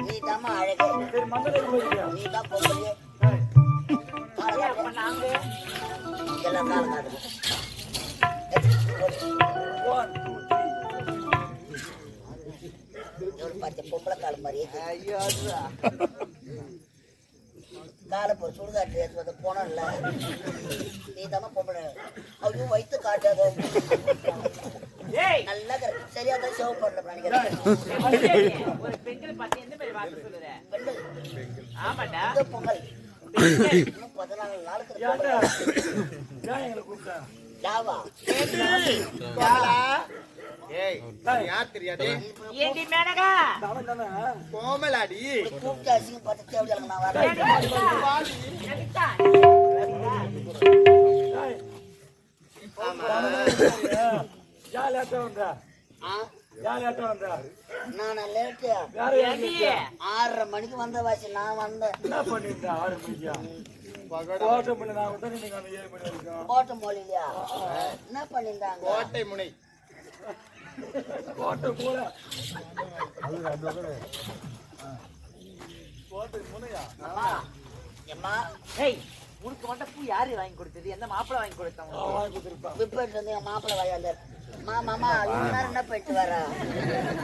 நீ தாம்மா அழகு நீ தான் பொம்பளையே ஏய், காலம் காட்டுது பொம்பளை காலம் மாதிரியே ஐயோ காலை ஒரு சுடுகாட்டு எடுத்து வந்து போனோம்ல நீ தாம்மா பொம்பளை. ஐயோ வயிற்று காட்டாத. நல்லா சரியா தான் ஷோ பண்ணல நினைக்கிறேன் ஒரு பெண்கள் எந்த மாதிரி வார்த்தை ஆமாடா பொங்கல். இன்னும் பதினாலு நாளுக்கு ஏன்டா? ஏய் யார் தெரியாது ஏண்டி மேனகா கோமலாடி கூப்பிட்டு அசிங்கம் பார்த்து தேவையில்லை நான் வரேன் ஆறரை மணிக்கு வந்த வாசி நான் வந்தேன் என்ன பண்ணிருந்த ஆறு மணிக்கு கோட்டை மணி நான் வந்து நீங்க அந்த ஏழு மணி வரைக்கும். கோட்டை மொழிலையா என்ன பண்ணியிருந்தாங்க? கோட்டை முனை. கோட்டை கூட. கோட்டை முனையா? அம்மா எம்மா ஏய். உனக்கு மட்டும் பூ யாரு வாங்கி கொடுத்தது? எந்த மாப்பிள்ளை வாங்கி கொடுத்தவங்க? அவன் வாங்கி கொடுத்திருப்பான். விப்பேட்டு வந்து என் மாப்பிள்ளை வயாந்தார் மா மாமா இவ்வளோ நேரம் என்ன போயிட்டு வர?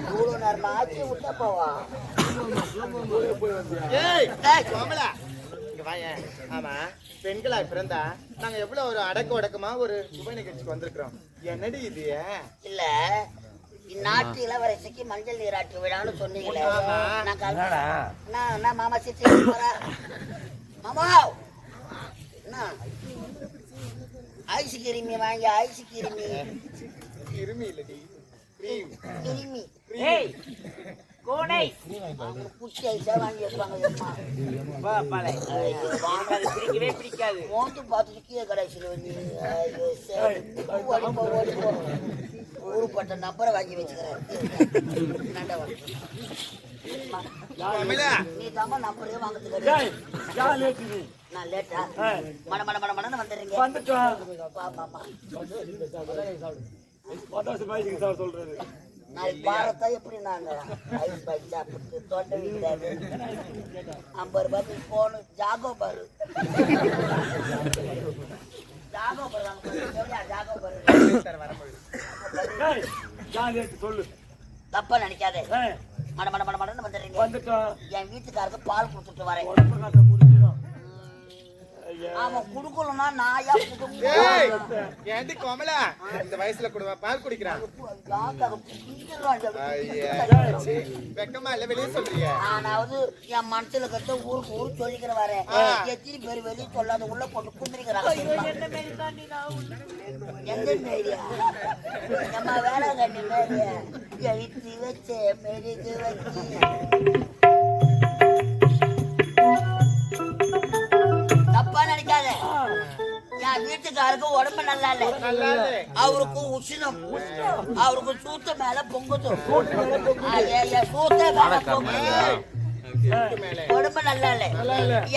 இவ்வளோ நேரம் ஆச்சு விட்டா போவா? போய் வந்தியா? ஏய் ஏய், கோமலா இங்க வாயேன் ஆமா பெண்களா பிறந்தா நாங்க எவ்வளவு ஒரு அடக்க ஒடக்கமா ஒரு சுப நிகழ்ச்சிக்கு வந்திருக்கிறோம். என்னடி இது? இல்ல இந்நாட்டு இளவரசிக்கு மஞ்சள் நீராட்டு விழான்னு சொன்னீங்களே. நான் என்ன மாமா சித்தி போறா. மாமா! என்ன ஐஸ் கிருமி வாங்கி ஐஸ் கிருமி. கிருமி இல்லடி. கிரீம். கிருமி. ஏய்! கோனை பிடிக்கவே பிடிக்காது மோந்து பார்த்துட்டு கீழே கடைசியில் வந்து ஊருப்பட்ட நம்பரை வாங்கி வச்சுக்கிறேன் நீ தாம்மா நம்பரே வாங்குறதுக்கு? நான் லேட்டா மட மட மட மடன்னு வந்துடுறீங்க வந்துட்டோம். சார் சொல்றது நாளைக்கு பாரத்தா எப்படி நாங்க? ஐஸ் சாப்பிட்டு தொண்டை விடாது ஐம்பது ரூபாய்க்கு போகணும் ஜாகோ பாரு. ஜாகோ பாரு ஜாகோ பாரு. சொல்லு. தப்பா நினைக்காதே. மட மட மட மடன்னு வந்துடுறீங்க. வந்துட்டோம். என் வீட்டுக்காருக்கு பால் கொடுத்துட்டு வரேன். அவன் குடுக்கலன்னா நாயா ஏண்டி கோமலா இந்த வயசுல கூட பால் குடிக்கிறான். வெக்கமா இல்ல வெளியே சொல்றிய? ஆனாவது என் மனசுல கட்ட ஊருக்கு ஊர் சொல்லிக்கிற. எத்தனை பேர் வெளியே சொல்லாத உள்ள போட்டு குந்திரிக்கிறாங்க எந்த மேரியா? நம்ம வேலை கட்டி மேரிய? எழுத்தி வச்சு மெழுகு வச்சு. வீட்டுக்காருக்கு உடம்பு நல்லா இல்ல அவருக்கும் இல்ல அவருக்கு உஷ்ணம். அவருக்கு சூத்த மேல பொங்குது. சூத்த மேல பொங்குது உடம்பு நல்லா இல்ல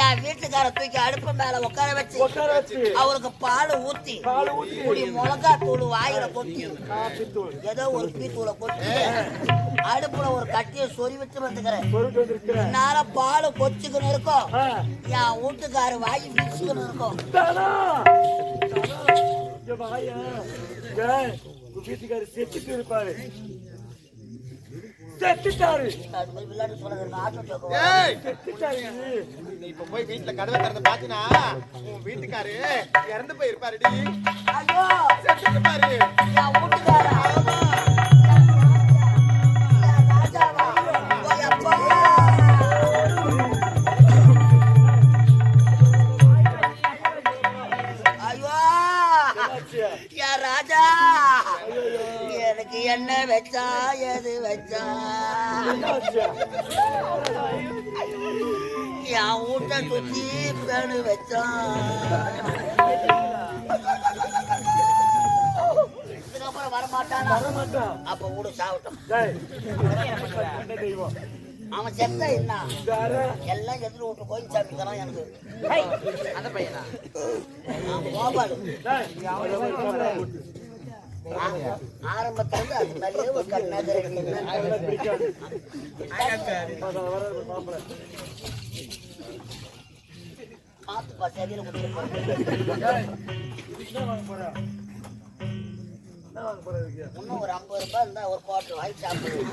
என் வீட்டுக்கார தூக்கி அடுப்பு மேல உட்கார வச்சு அவருக்கு பால் ஊத்தி ஊத்தி, இப்படி மிளகா தூள் வாயில கொட்டி ஏதோ ஒரு பீத்தூளை கொட்டி அடுப்புல ஒரு கட்டியை சொறி வச்சு வந்துக்கிறேன் பொருட்டு பால் கொச்சுக்கணும் இருக்கும் என் வீட்டுக்காரு வாய் வீசிக்கணும் இருக்கும் இங்க வாயா. உங்க வீட்டுக்காரர் செத்துட்டு இருப்பாரு செத்துட்டாரு செத்துட்டாரு நீ இப்ப போய் வீட்டுல கதவை திறந்து பாத்தினா உன் வீட்டுக்காரு இறந்து போயிருப்பாருடி. ஐயோ! செத்துட்டு பாரு. என்ன வச்சா எது வச்சா? என் வீட்டை சுத்தி பேணு வச்சான் இதுக்கப்புறம் வரமாட்டானா? வரமாட்டான். அப்ப வீடு சாவட்டும். அவன் செத்தா என்ன? எல்லாம் எதிர விட்டு கோயில் சாமி தரான் எனக்கு அந்த பையனா? கோபாலு. ஆரம்பத்திலிருந்து ஆ- அது மேலேயே ஒரு கண்ணாக பார்த்து பார்த்து இன்னும் ஒரு ஐம்பது ரூபாய் இருந்தா ஒரு குவார்டர் வாங்கி சாப்பிடுவோம்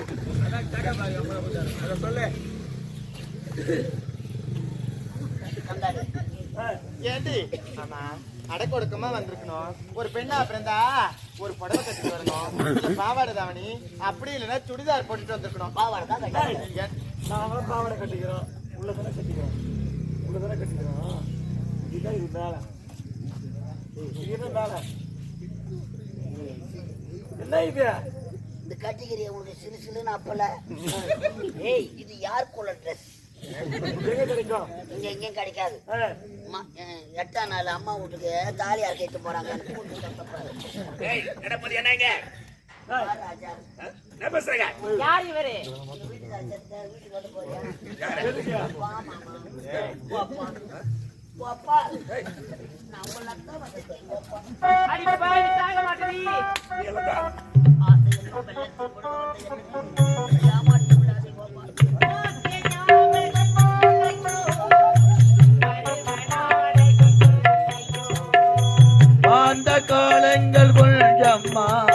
கண்டாடு ஏண்டி? ஆமா. அடக்க ஒடுக்கமா வந்திருக்கணும். ஒரு பெண்ணா பிறந்தா ஒரு புடவை கட்டிட்டு வரணும். பாவாடை தாவணி அப்படி இல்லைன்னா சுடிதார் போட்டுட்டு வந்திருக்கணும். பாவாடை தான் கட்டாடு ஏன் நாம பாவாடை கட்டிக்கிறோம். உள்ள தானே கட்டிக்கிறோம். உள்ள தானே கட்டிக்கிறோம். இதுதான் இது மேல. இது என்ன மேல. என்ன இது? இந்த கட்டிக்கிறிய உனக்கு சிலு சிலுன்னு அப்பல. ஏய் இது யாருக்குள்ள ட்ரெஸ் எங்க கிடைக்கும் இங்க எங்கேயும் கிடைக்காது எட்டாம் நாள் அம்மா வீட்டுக்கு தாலி அறுக்கிட்டு போறாங்க. நடப்பது என்னங்க யார் இவரு? வீட்டுக்காரர் காலங்கள் கொஞ்சம்மா.